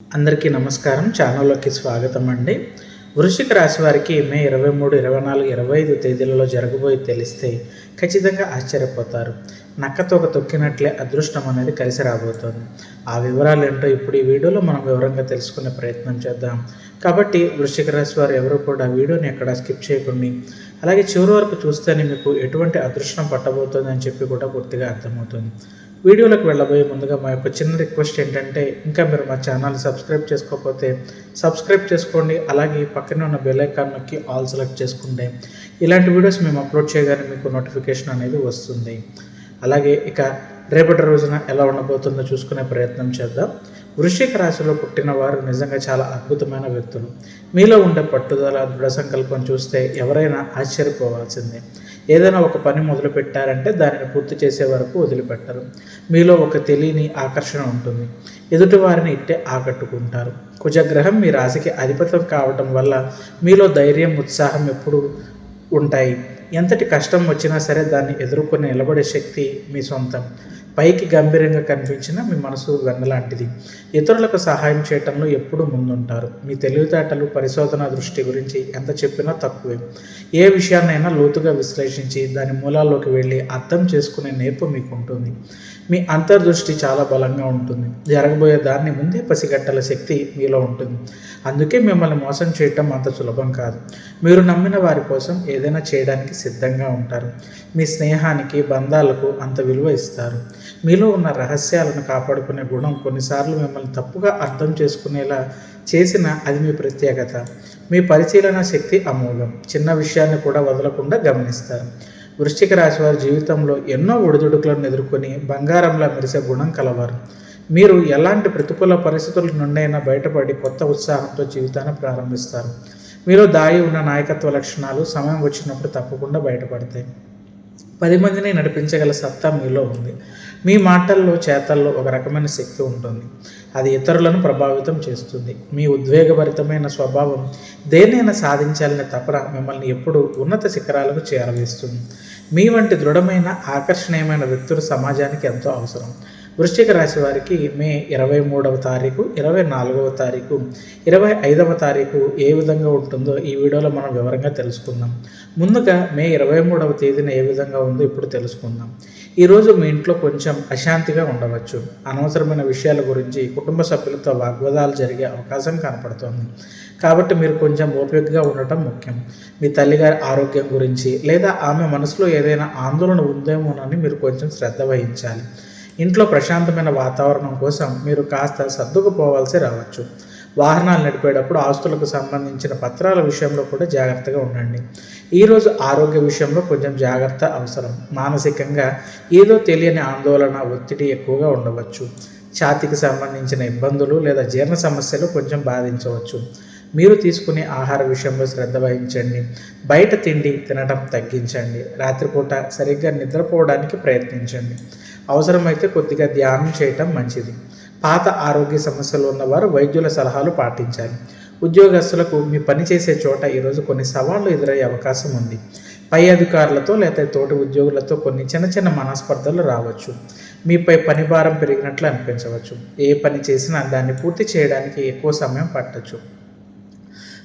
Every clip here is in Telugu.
అందరికీ నమస్కారం. ఛానల్లోకి స్వాగతం అండి. వృషిక రాశి వారికి మే ఇరవై మూడు ఇరవై నాలుగు ఇరవై ఐదు తేదీలలో జరగబోయి తెలిస్తే ఖచ్చితంగా ఆశ్చర్యపోతారు. నక్కతోక తొక్కినట్లే అదృష్టం అనేది కలిసి రాబోతోంది. ఆ వివరాలు ఏంటో ఇప్పుడు ఈ వీడియోలో మనం వివరంగా తెలుసుకునే ప్రయత్నం చేద్దాం. కాబట్టి వృశ్చిక రాశి వారు ఎవరు కూడా వీడియోని ఎక్కడ స్కిప్ చేయకుండా. అలాగే చివరి వరకు చూస్తేనే మీకు ఎటువంటి అదృష్టం పట్టబోతుంది అని చెప్పి కూడా పూర్తిగా అర్థమవుతుంది. వీడియోలకు వెళ్ళబోయే ముందుగా మా యొక్క చిన్న రిక్వెస్ట్ ఏంటంటే ఇంకా మీరు మా ఛానల్ సబ్స్క్రైబ్ చేసుకోకపోతే సబ్స్క్రైబ్ చేసుకోండి. అలాగే పక్కనే ఉన్న బెల్ ఐకాన్ నొక్కి ఆల్ సెలెక్ట్ చేసుకుంటే ఇలాంటి వీడియోస్ మేము అప్లోడ్ చేయగానే మీకు నోటిఫికేషన్ అనేది వస్తుంది. అలాగే ఇక రేపటి రోజున ఎలా ఉండబోతుందో చూసుకునే ప్రయత్నం చేద్దాం. వృశ్చిక రాశిలో పుట్టిన వారు నిజంగా చాలా అద్భుతమైన వ్యక్తులు. మీలో ఉండే పట్టుదల దృఢ సంకల్పం చూస్తే ఎవరైనా ఆశ్చర్యపోవాల్సిందే. ఏదైనా ఒక పని మొదలు పెట్టారంటే దానిని పూర్తి చేసే వరకు వదిలిపెట్టరు. మీలో ఒక తెలియని ఆకర్షణ ఉంటుంది. ఎదుటి వారిని ఇట్టే ఆకట్టుకుంటారు. కుజగ్రహం మీ రాశికి అధిపతం కావటం వల్ల మీలో ధైర్యం ఉత్సాహం ఎప్పుడు ఉంటాయి. ఎంతటి కష్టం వచ్చినా సరే దాన్ని ఎదుర్కొని నిలబడే శక్తి మీ సొంతం. పైకి గంభీరంగా కనిపించిన మీ మనసు వెన్నలాంటిది. ఇతరులకు సహాయం చేయటంలో ఎప్పుడూ ముందుంటారు. మీ తెలివితేటలు పరిశోధన దృష్టి గురించి ఎంత చెప్పినా తక్కువే. ఏ విషయాన్నైనా లోతుగా విశ్లేషించి దాని మూలాల్లోకి వెళ్ళి అర్థం చేసుకునే నేర్పు మీకు ఉంటుంది మీ అంతర్దృష్టి చాలా బలంగా ఉంటుంది. జరగబోయే దాన్ని ముందే పసిగట్టల శక్తి మీలో ఉంటుంది. అందుకే మిమ్మల్ని మోసం చేయటం అంత సులభం కాదు. మీరు నమ్మిన వారి కోసం ఏదైనా చేయడానికి సిద్ధంగా ఉంటారు. మీ స్నేహానికి బంధాలకు అంత విలువ ఇస్తారు. మీలో ఉన్న రహస్యాలను కాపాడుకునే గుణం కొన్నిసార్లు మిమ్మల్ని తప్పుగా అర్థం చేసుకునేలా చేసిన అది మీ ప్రత్యేకత. మీ పరిశీలన శక్తి అమోఘం. చిన్న విషయాన్ని కూడా వదలకుండా గమనిస్తారు. వృశ్చిక రాశి వారి జీవితంలో ఎన్నో ఒడిదుడుకులను ఎదుర్కొని బంగారంలా మెరిసే గుణం కలవారు. మీరు ఎలాంటి ప్రతికూల పరిస్థితుల నుండైనా బయటపడి కొత్త ఉత్సాహంతో జీవితాన్ని ప్రారంభిస్తారు. మీలో దాయి ఉన్న నాయకత్వ లక్షణాలు సమయం వచ్చినప్పుడు తప్పకుండా బయటపడతాయి. పది మందిని నడిపించగల సత్తా మీలో ఉంది. మీ మాటల్లో చేతల్లో ఒక రకమైన శక్తి ఉంటుంది. అది ఇతరులను ప్రభావితం చేస్తుంది. మీ ఉద్వేగభరితమైన స్వభావం దేన్నైనా సాధించాలనే తపన మిమ్మల్ని ఎప్పుడూ ఉన్నత శిఖరాలకు చేరవేస్తుంది. మీ వంటి దృఢమైన ఆకర్షణీయమైన వ్యక్తులు సమాజానికి ఎంతో అవసరం. వృశ్చిక రాశి వారికి మే ఇరవై మూడవ తారీఖు ఇరవై నాలుగవ తారీఖు ఇరవై ఐదవ తారీఖు ఏ విధంగా ఉంటుందో ఈ వీడియోలో మనం వివరంగా తెలుసుకుందాం. ముందుగా మే ఇరవై మూడవ తేదీన ఏ విధంగా ఉందో ఇప్పుడు తెలుసుకుందాం. ఈరోజు మీ ఇంట్లో కొంచెం అశాంతిగా ఉండవచ్చు. అనవసరమైన విషయాల గురించి కుటుంబ సభ్యులతో వాగ్వాదాలు జరిగే అవకాశం కనపడుతోంది. కాబట్టి మీరు కొంచెం ఓపికగా ఉండటం ముఖ్యం. మీ తల్లిగారి ఆరోగ్యం గురించి లేదా ఆమె మనసులో ఏదైనా ఆందోళన ఉందేమోనని మీరు కొంచెం శ్రద్ధ వహించాలి. ఇంట్లో ప్రశాంతమైన వాతావరణం కోసం మీరు కాస్త సర్దుకుపోవాల్సి రావచ్చు. వాహనాలు నడిపేటప్పుడు ఆస్తులకు సంబంధించిన పత్రాల విషయంలో కూడా జాగ్రత్తగా ఉండండి. ఈరోజు ఆరోగ్య విషయంలో కొంచెం జాగ్రత్త అవసరం. మానసికంగా ఏదో తెలియని ఆందోళన ఒత్తిడి ఎక్కువగా ఉండవచ్చు. ఛాతీకి సంబంధించిన ఇబ్బందులు లేదా జీర్ణ సమస్యలు కొంచెం బాధించవచ్చు. మీరు తీసుకునే ఆహార విషయంలో శ్రద్ధ వహించండి. బయట తిండి తినడం తగ్గించండి. రాత్రిపూట సరిగ్గా నిద్రపోవడానికి ప్రయత్నించండి. అవసరమైతే కొద్దిగా ధ్యానం చేయటం మంచిది. పాత ఆరోగ్య సమస్యలు ఉన్నవారు వైద్యుల సలహాలు పాటించాలి. ఉద్యోగస్తులకు మీ పని చేసే చోట ఈరోజు కొన్ని సవాళ్ళు ఎదురయ్యే అవకాశం ఉంది. పై అధికారులతో లేదా తోటి ఉద్యోగులతో కొన్ని చిన్న చిన్న మనస్పర్ధలు రావచ్చు. మీపై పని భారం పెరిగినట్లు అనిపించవచ్చు. ఏ పని చేసినా దాన్ని పూర్తి చేయడానికి ఎక్కువ సమయం పట్టచ్చు.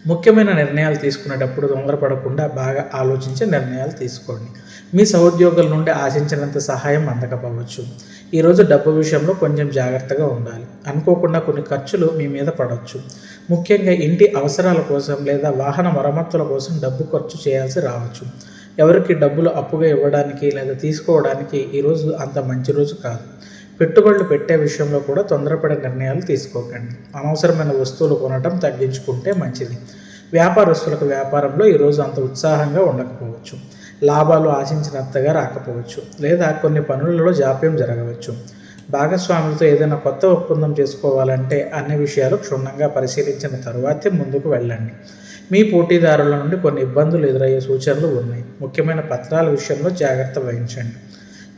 ముఖ్యమైన నిర్ణయాలు తీసుకునేటప్పుడు తొందరపడకుండా బాగా ఆలోచించి నిర్ణయాలు తీసుకోండి. మీ సహోద్యోగుల నుండి ఆశించినంత సహాయం అందకపోవచ్చు. ఈరోజు డబ్బు విషయంలో కొంచెం జాగ్రత్తగా ఉండాలి. అనుకోకుండా కొన్ని ఖర్చులు మీ మీద పడవచ్చు ముఖ్యంగా ఇంటి అవసరాల కోసం లేదా వాహన మరమ్మతుల కోసం డబ్బు ఖర్చు చేయాల్సి రావచ్చు. ఎవరికి డబ్బులు అప్పుగా ఇవ్వడానికి లేదా తీసుకోవడానికి ఈరోజు అంత మంచి రోజు కాదు. పెట్టుబడులు పెట్టే విషయంలో కూడా తొందరపడే నిర్ణయాలు తీసుకోకండి. అనవసరమైన వస్తువులు కొనడం తగ్గించుకుంటే మంచిది. వ్యాపారస్తులకు వ్యాపారంలో ఈరోజు అంత ఉత్సాహంగా ఉండకపోవచ్చు. లాభాలు ఆశించినంతగా రాకపోవచ్చు. లేదా కొన్ని పనులలో జాప్యం జరగవచ్చు. భాగస్వాములతో ఏదైనా కొత్త ఒప్పందం చేసుకోవాలంటే అన్ని విషయాలు క్షుణ్ణంగా పరిశీలించిన తరువాతే ముందుకు వెళ్ళండి. మీ పోటీదారుల నుండి కొన్ని ఇబ్బందులు ఎదురయ్యే సూచనలు ఉన్నాయి. ముఖ్యమైన పత్రాల విషయంలో జాగ్రత్త వహించండి.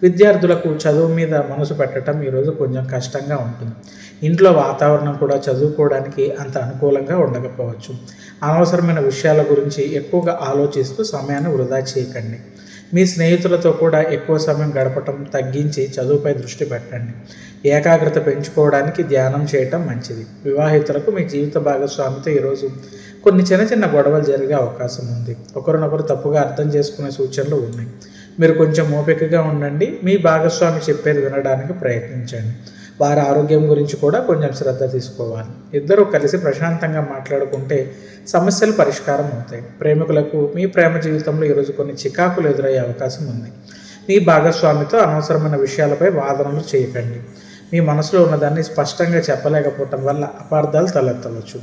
విద్యార్థులకు చదువు మీద మనసు పెట్టడం ఈరోజు కొంచెం కష్టంగా ఉంటుంది. ఇంట్లో వాతావరణం కూడా చదువుకోవడానికి అంత అనుకూలంగా ఉండకపోవచ్చు. అనవసరమైన విషయాల గురించి ఎక్కువగా ఆలోచిస్తూ సమయాన్ని వృధా చేయకండి. మీ స్నేహితులతో కూడా ఎక్కువ సమయం గడపటం తగ్గించి చదువుపై దృష్టి పెట్టండి. ఏకాగ్రత పెంచుకోవడానికి ధ్యానం చేయటం మంచిది. వివాహితులకు మీ జీవిత భాగస్వామితో ఈరోజు కొన్ని చిన్న చిన్న గొడవలు జరిగే అవకాశం ఉంది. ఒకరినొకరు తప్పుగా అర్థం చేసుకునే సూచనలు ఉన్నాయి. మీరు కొంచెం ఓపికగా ఉండండి. మీ భాగస్వామి చెప్పేది వినడానికి ప్రయత్నించండి. వారి ఆరోగ్యం గురించి కూడా కొంచెం శ్రద్ధ తీసుకోవాలి. ఇద్దరూ కలిసి ప్రశాంతంగా మాట్లాడుకుంటే సమస్యలు పరిష్కారం అవుతాయి. ప్రేమికులకు మీ ప్రేమ జీవితంలో ఈరోజు కొన్ని చికాకులు ఎదురయ్యే అవకాశం ఉంది. మీ భాగస్వామితో అనవసరమైన విషయాలపై వాదనలు చేయకండి. మీ మనసులో ఉన్నదాన్ని స్పష్టంగా చెప్పలేకపోవటం వల్ల అపార్థాలు తలెత్తవచ్చు.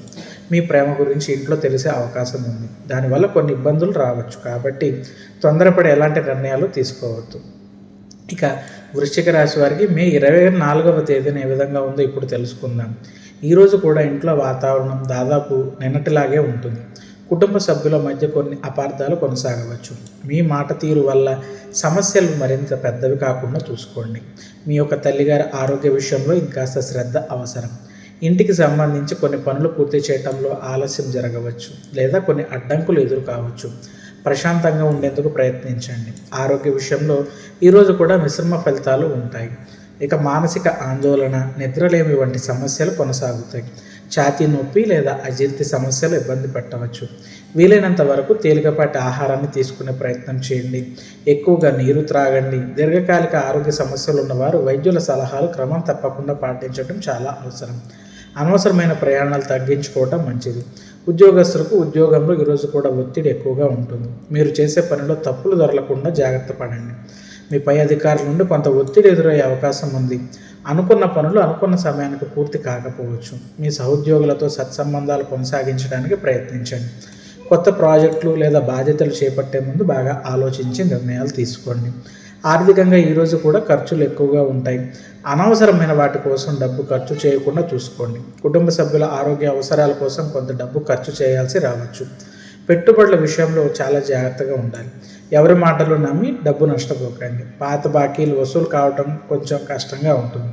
మీ ప్రేమ గురించి ఇంట్లో తెలిసే అవకాశం ఉంది. దానివల్ల కొన్ని ఇబ్బందులు రావచ్చు. కాబట్టి తొందరపడి ఎలాంటి నిర్ణయాలు తీసుకోవద్దు. ఇక వృశ్చిక రాశి వారికి మే ఇరవై నాలుగవ తేదీన ఏ విధంగా ఉందో ఇప్పుడు తెలుసుకుందాం. ఈరోజు కూడా ఇంట్లో వాతావరణం దాదాపు నిన్నటిలాగే ఉంటుంది. కుటుంబ సభ్యుల మధ్య కొన్ని అపార్థాలు కొనసాగవచ్చు. మీ మాట తీరు వల్ల సమస్యలు మరింత పెద్దవి కాకుండా చూసుకోండి. మీ యొక్క తల్లిగారి ఆరోగ్య విషయంలో ఇంకాస్త శ్రద్ధ అవసరం. ఇంటికి సంబంధించి కొన్ని పనులు పూర్తి చేయడంలో ఆలస్యం జరగవచ్చు లేదా కొన్ని అడ్డంకులు ఎదురు కావచ్చు ప్రశాంతంగా ఉండేందుకు ప్రయత్నించండి. ఆరోగ్య విషయంలో ఈరోజు కూడా మిశ్రమ ఫలితాలు ఉంటాయి. ఇక మానసిక ఆందోళన నిద్రలేమి వంటి సమస్యలు కొనసాగుతాయి. ఛాతీ నొప్పి లేదా అజీర్తి సమస్యలు ఇబ్బంది పెట్టవచ్చు. వీలైనంత వరకు తేలికపాటి ఆహారాన్ని తీసుకునే ప్రయత్నం చేయండి. ఎక్కువగా నీరు త్రాగండి. దీర్ఘకాలిక ఆరోగ్య సమస్యలు ఉన్నవారు వైద్యుల సలహాలు క్రమం తప్పకుండా పాటించడం చాలా అవసరం. అనవసరమైన ప్రయాణాలు తగ్గించుకోవటం మంచిది. ఉద్యోగస్తులకు ఉద్యోగంలో ఈరోజు కూడా ఒత్తిడి ఎక్కువగా ఉంటుంది. మీరు చేసే పనిలో తప్పులు దొరలకుండా జాగ్రత్త పడండి. మీ పై అధికారుల నుండి కొంత ఒత్తిడి ఎదురయ్యే అవకాశం ఉంది. అనుకున్న పనులు అనుకున్న సమయానికి పూర్తి కాకపోవచ్చు. మీ సహోద్యోగులతో సత్సంబంధాలు కొనసాగించడానికి ప్రయత్నించండి. కొత్త ప్రాజెక్టులు లేదా బాధ్యతలు చేపట్టే ముందు బాగా ఆలోచించి నిర్ణయాలు తీసుకోండి. ఆర్థికంగా ఈరోజు కూడా ఖర్చులు ఎక్కువగా ఉంటాయి. అనవసరమైన వాటి కోసం డబ్బు ఖర్చు చేయకుండా చూసుకోండి. కుటుంబ సభ్యుల ఆరోగ్య అవసరాల కోసం కొంత డబ్బు ఖర్చు చేయాల్సి రావచ్చు. పెట్టుబడుల విషయంలో చాలా జాగ్రత్తగా ఉండాలి. ఎవరి మాటలు నమ్మి డబ్బు నష్టపోకండి. పాత బాకీలు వసూలు కావడం కొంచెం కష్టంగా ఉంటుంది.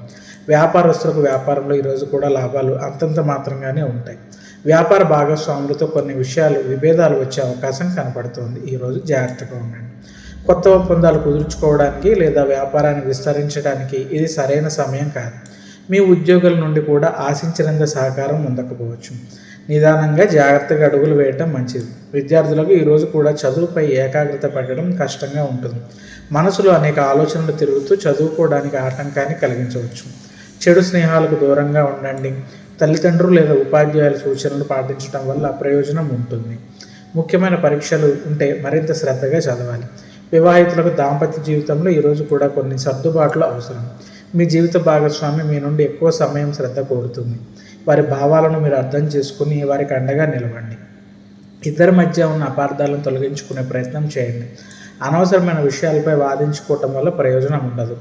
వ్యాపారస్తులకు వ్యాపారంలో ఈరోజు కూడా లాభాలు అంతంత మాత్రంగానే ఉంటాయి. వ్యాపార భాగస్వాములతో కొన్ని విషయాలు విభేదాలు వచ్చే అవకాశం కనపడుతుంది. ఈరోజు జాగ్రత్తగా ఉండండి. కొత్త ఒప్పందాలు కుదుర్చుకోవడానికి లేదా వ్యాపారాన్ని విస్తరించడానికి ఇది సరైన సమయం కాదు. మీ ఉద్యోగుల నుండి కూడా ఆశించినంత సహకారం ఉండకపోవచ్చు. నిదానంగా జాగ్రత్తగా అడుగులు వేయటం మంచిది. విద్యార్థులకు ఈరోజు కూడా చదువుపై ఏకాగ్రత పెట్టడం కష్టంగా ఉంటుంది. మనసులో అనేక ఆలోచనలు తిరుగుతూ చదువుకోవడానికి ఆటంకాన్ని కలిగించవచ్చు. చెడు స్నేహాలకు దూరంగా ఉండండి. తల్లిదండ్రులు లేదా ఉపాధ్యాయుల సూచనలు పాటించడం వల్ల ప్రయోజనం ఉంటుంది. ముఖ్యమైన పరీక్షలు ఉంటే మరింత శ్రద్ధగా చదవాలి. వివాహితులకు దాంపత్య జీవితంలో ఈరోజు కూడా కొన్ని సర్దుబాట్లు అవసరం. మీ జీవిత భాగస్వామి మీ నుండి ఎక్కువ సమయం శ్రద్ధ కోరుతుంది. వారి భావాలను మీరు అర్థం చేసుకుని వారికి అండగా నిలవండి. ఇద్దరి మధ్య ఉన్న అపార్థాలను తొలగించుకునే ప్రయత్నం చేయండి. అనవసరమైన విషయాలపై వాదించుకోవటం వల్ల ప్రయోజనం ఉండదు.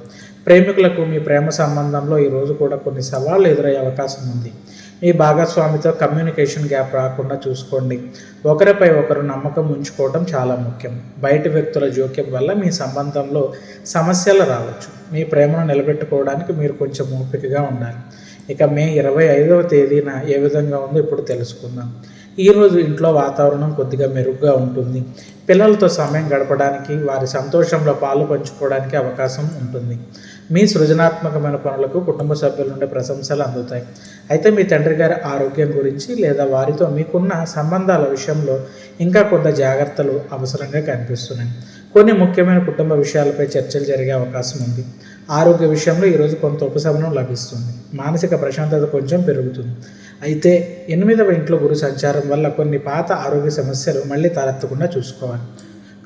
ప్రేమికులకు మీ ప్రేమ సంబంధంలో ఈరోజు కూడా కొన్ని సవాళ్ళు ఎదురయ్యే అవకాశం ఉంది. మీ భాగస్వామితో కమ్యూనికేషన్ గ్యాప్ రాకుండా చూసుకోండి. ఒకరిపై ఒకరు నమ్మకం ఉంచుకోవడం చాలా ముఖ్యం. బయట వ్యక్తుల జోక్యం వల్ల మీ సంబంధంలో సమస్యలు రావచ్చు. మీ ప్రేమను నిలబెట్టుకోవడానికి మీరు కొంచెం ఓపికగా ఉండాలి. ఇక మే ఇరవై ఐదవ తేదీన ఏ విధంగా ఉందో ఇప్పుడు తెలుసుకుందాం. ఈరోజు ఇంట్లో వాతావరణం కొద్దిగా మెరుగ్గా ఉంటుంది. పిల్లలతో సమయం గడపడానికి వారి సంతోషంలో పాలు పంచుకోవడానికి అవకాశం ఉంటుంది. మీ సృజనాత్మకమైన పనులకు కుటుంబ సభ్యుల నుండి ప్రశంసలు అందుతాయి. అయితే మీ తండ్రి గారి ఆరోగ్యం గురించి లేదా వారితో మీకున్న సంబంధాల విషయంలో ఇంకా కొంత జాగ్రత్తలు అవసరంగా కనిపిస్తున్నాయి. కొన్ని ముఖ్యమైన కుటుంబ విషయాలపై చర్చలు జరిగే అవకాశం ఉంది. ఆరోగ్య విషయంలో ఈరోజు కొంత ఉపశమనం లభిస్తుంది. మానసిక ప్రశాంతత కొంచెం పెరుగుతుంది. అయితే ఎనిమిదవ ఇంట్లో గురు సంచారం వల్ల కొన్ని పాత ఆరోగ్య సమస్యలు మళ్ళీ తలెత్తకుండా చూసుకోవాలి.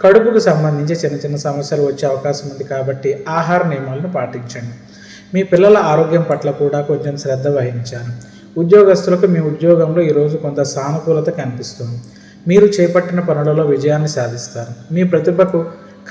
కడుపుకు సంబంధించి చిన్న చిన్న సమస్యలు వచ్చే అవకాశం ఉంది కాబట్టి ఆహార నియమాలను పాటించండి. మీ పిల్లల ఆరోగ్యం పట్ల కూడా కొంచెం శ్రద్ధ వహించాను ఉద్యోగస్తులకు మీ ఉద్యోగంలో ఈరోజు కొంత సానుకూలత కనిపిస్తుంది. మీరు చేపట్టిన పనులలో విజయాన్ని సాధిస్తారు. మీ ప్రతిభకు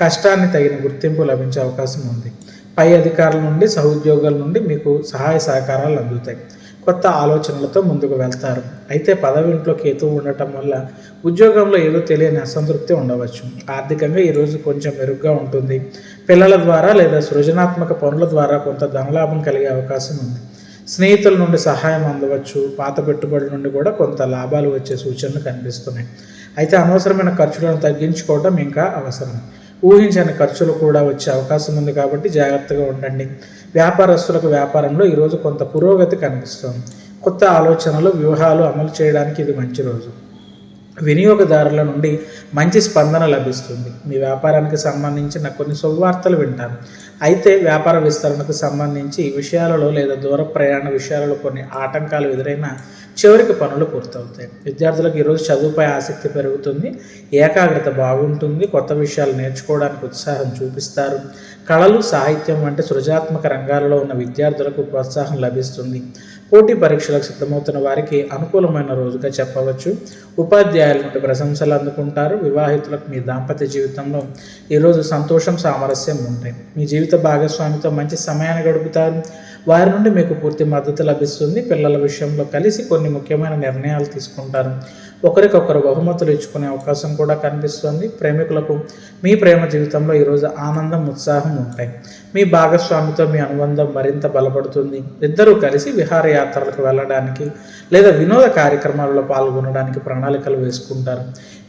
కష్టాన్ని తగిన గుర్తింపు లభించే అవకాశం ఉంది. పై అధికారుల నుండి సహోద్యోగుల నుండి మీకు సహాయ సహకారాలు అందుతాయి. కొత్త ఆలోచనలతో ముందుకు వెళ్తారు. అయితే పదవి ఇంట్లో కేతు ఉండటం వల్ల ఉద్యోగంలో ఏదో తెలియని అసంతృప్తి ఉండవచ్చు. ఆర్థికంగా ఈరోజు కొంచెం మెరుగ్గా ఉంటుంది. పిల్లల ద్వారా లేదా సృజనాత్మక పనుల ద్వారా కొంత ధనలాభం కలిగే అవకాశం ఉంది. స్నేహితుల నుండి సహాయం అందవచ్చు. పాత పెట్టుబడుల నుండి కూడా కొంత లాభాలు వచ్చే సూచనలు కనిపిస్తున్నాయి. అయితే అనవసరమైన ఖర్చులను తగ్గించుకోవడం ఇంకా అవసరం. ఊహించని ఖర్చులు కూడా వచ్చే అవకాశం ఉంది కాబట్టి జాగ్రత్తగా ఉండండి. వ్యాపారస్తులకు వ్యాపారంలో ఈరోజు కొంత పురోగతి కనిపిస్తుంది. కొత్త ఆలోచనలు వ్యూహాలు అమలు చేయడానికి ఇది మంచి రోజు. వినియోగదారుల నుండి మంచి స్పందన లభిస్తుంది. మీ వ్యాపారానికి సంబంధించిన కొన్ని శుభవార్తలు వింటారు అయితే వ్యాపార విస్తరణకు సంబంధించి విషయాలలో లేదా దూర ప్రయాణ విషయాలలో కొన్ని ఆటంకాలు ఎదురైనా చివరికి పనులు పూర్తవుతాయి. విద్యార్థులకు ఈరోజు చదువుపై ఆసక్తి పెరుగుతుంది ఏకాగ్రత బాగుంటుంది కొత్త విషయాలు నేర్చుకోవడానికి ఉత్సాహం చూపిస్తారు. కళలు సాహిత్యం వంటి సృజాత్మక రంగాలలో ఉన్న విద్యార్థులకు ప్రోత్సాహం లభిస్తుంది. పోటీ పరీక్షలకు సిద్ధమవుతున్న వారికి అనుకూలమైన రోజుగా చెప్పవచ్చు. ఉపాధ్యాయుల నుండి ప్రశంసలు అందుకుంటారు. వివాహితులకు మీ దాంపత్య జీవితంలో ఈరోజు సంతోషం సామరస్యం ఉంటాయి. మీ జీవిత భాగస్వామితో మంచి సమయాన్ని గడుపుతారు. వారి నుండి మీకు పూర్తి మద్దతు లభిస్తుంది. పిల్లల విషయంలో కలిసి కొన్ని ముఖ్యమైన నిర్ణయాలు తీసుకుంటారు. ఒకరికొకరు బహుమతులు ఇచ్చుకునే అవకాశం కూడా కనిపిస్తుంది. ప్రేమికులకు మీ ప్రేమ జీవితంలో ఈరోజు ఆనందం ఉత్సాహం ఉంటాయి. మీ భాగస్వామితో మీ అనుబంధం మరింత బలపడుతుంది. ఇద్దరూ కలిసి విహారయాత్రలకు వెళ్ళడానికి లేదా వినోద కార్యక్రమాల్లో పాల్గొనడానికి ప్రణాళికలు వేసుకుంటారు.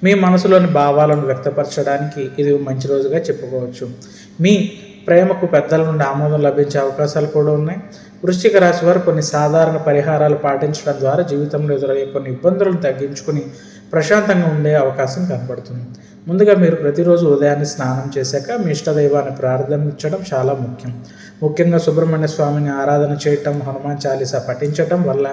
మీ మనసులోని భావాలను వ్యక్తపరచడానికి ఇది మంచి రోజుగా చెప్పుకోవచ్చు. మీ ప్రేమకు పెద్దల నుండి ఆమోదం లభించే అవకాశాలు కూడా ఉన్నాయి. వృశ్చిక రాశి వారు కొన్ని సాధారణ పరిహారాలు పాటించడం ద్వారా జీవితంలో ఎదురయ్యే కొన్ని ఇబ్బందులను తగ్గించుకుని ప్రశాంతంగా ఉండే అవకాశం కనబడుతుంది. ముందుగా మీరు ప్రతిరోజు ఉదయాన్నే స్నానం చేశాక మీ ఇష్టదైవాన్ని ప్రార్థించడం చాలా ముఖ్యం. ముఖ్యంగా సుబ్రహ్మణ్య స్వామిని ఆరాధన చేయటం హనుమాన్ చాలీసా పఠించటం వల్ల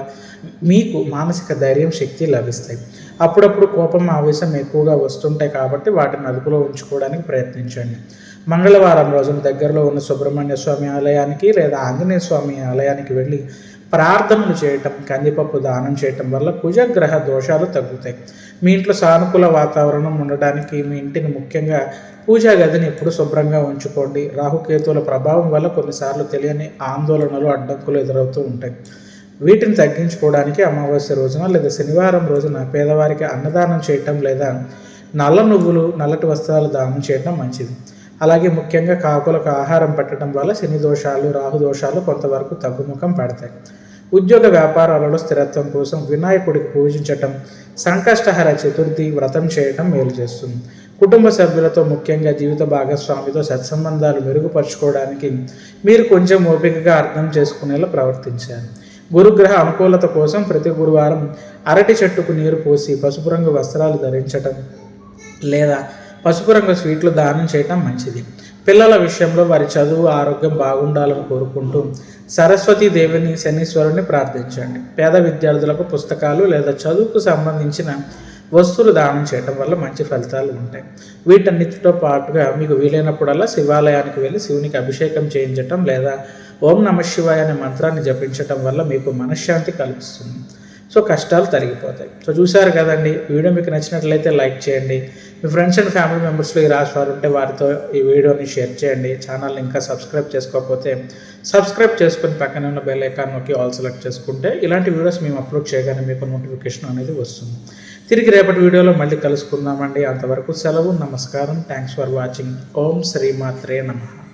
మీకు మానసిక ధైర్యం శక్తి లభిస్తాయి. అప్పుడప్పుడు కోపం ఆవేశం ఎక్కువగా వస్తుంటాయి కాబట్టి వాటిని అదుపులో ఉంచుకోవడానికి ప్రయత్నించండి. మంగళవారం రోజున దగ్గరలో ఉన్న సుబ్రహ్మణ్య స్వామి ఆలయానికి లేదా ఆంజనేయ స్వామి ఆలయానికి వెళ్ళి ప్రార్థనలు చేయటం కందిపప్పు దానం చేయటం వల్ల కుజగ్రహ దోషాలు తగ్గుతాయి. మీ ఇంట్లో సానుకూల వాతావరణం ఉండడానికి మీ ఇంటిని ముఖ్యంగా పూజా గదిని ఎప్పుడు శుభ్రంగా ఉంచుకోండి. రాహుకేతువుల ప్రభావం వల్ల కొన్నిసార్లు తెలియని ఆందోళనలు అడ్డంకులు ఎదురవుతూ ఉంటాయి. వీటిని తగ్గించుకోవడానికి అమావాస్య రోజున లేదా శనివారం రోజున పేదవారికి అన్నదానం చేయటం లేదా నల్ల నువ్వులు నల్లటి వస్త్రాలు దానం చేయటం మంచిది. అలాగే ముఖ్యంగా కాకులకు ఆహారం పెట్టడం వల్ల శని దోషాలు రాహు దోషాలు కొంతవరకు తగ్గుముఖం పడతాయి. ఉద్యోగ వ్యాపారాలలో స్థిరత్వం కోసం వినాయకుడికి పూజించటం సంకష్టహర చతుర్థి వ్రతం చేయటం మేలు చేస్తుంది. కుటుంబ సభ్యులతో ముఖ్యంగా జీవిత భాగస్వామితో సత్సంబంధాలు మెరుగుపరచుకోవడానికి మీరు కొంచెం ఓపికగా అర్థం చేసుకునేలా ప్రవర్తించారు. గురుగ్రహ అనుకూలత కోసం ప్రతి గురువారం అరటి చెట్టుకు నీరు పోసి పసుపు రంగు వస్త్రాలు ధరించటం లేదా పసుపు రంగు స్వీట్లు దానం చేయటం మంచిది. పిల్లల విషయంలో వారి చదువు ఆరోగ్యం బాగుండాలని కోరుకుంటూ సరస్వతీ దేవిని శనీశ్వరుని ప్రార్థించండి. పేద విద్యార్థులకు పుస్తకాలు లేదా చదువుకు సంబంధించిన వస్తువులు దానం చేయటం వల్ల మంచి ఫలితాలు ఉంటాయి. వీటన్నిటితో పాటుగా మీకు వీలైనప్పుడల్లా శివాలయానికి వెళ్ళి శివునికి అభిషేకం చేయించటం లేదా ఓం నమ శివాయ అనే మంత్రాన్ని జపించటం వల్ల మీకు మనశ్శాంతి కల్పిస్తుంది సో కష్టాలు తరిగిపోతాయి సో చూశారు కదండి వీడియో మీకు నచ్చినట్లయితే లైక్ చేయండి. మీ ఫ్రెండ్స్ అండ్ ఫ్యామిలీ మెంబర్స్లో ఈ రాసి వారు ఉంటే వారితో ఈ వీడియోని షేర్ చేయండి. ఛానల్ ఇంకా సబ్స్క్రైబ్ చేసుకోకపోతే సబ్స్క్రైబ్ చేసుకుని పక్కన ఉన్న బెల్ ఐకాన్ నొక్కి ఆల్ సెలెక్ట్ చేసుకుంటే ఇలాంటి వీడియోస్ మేము అప్లోడ్ చేయగానే మీకు నోటిఫికేషన్ అనేది వస్తుంది. తిరిగి రేపటి వీడియోలో మళ్ళీ కలుసుకుందామండి. అంతవరకు సెలవు నమస్కారం. Thanks for watching. ఓం శ్రీమాత్రే నమః.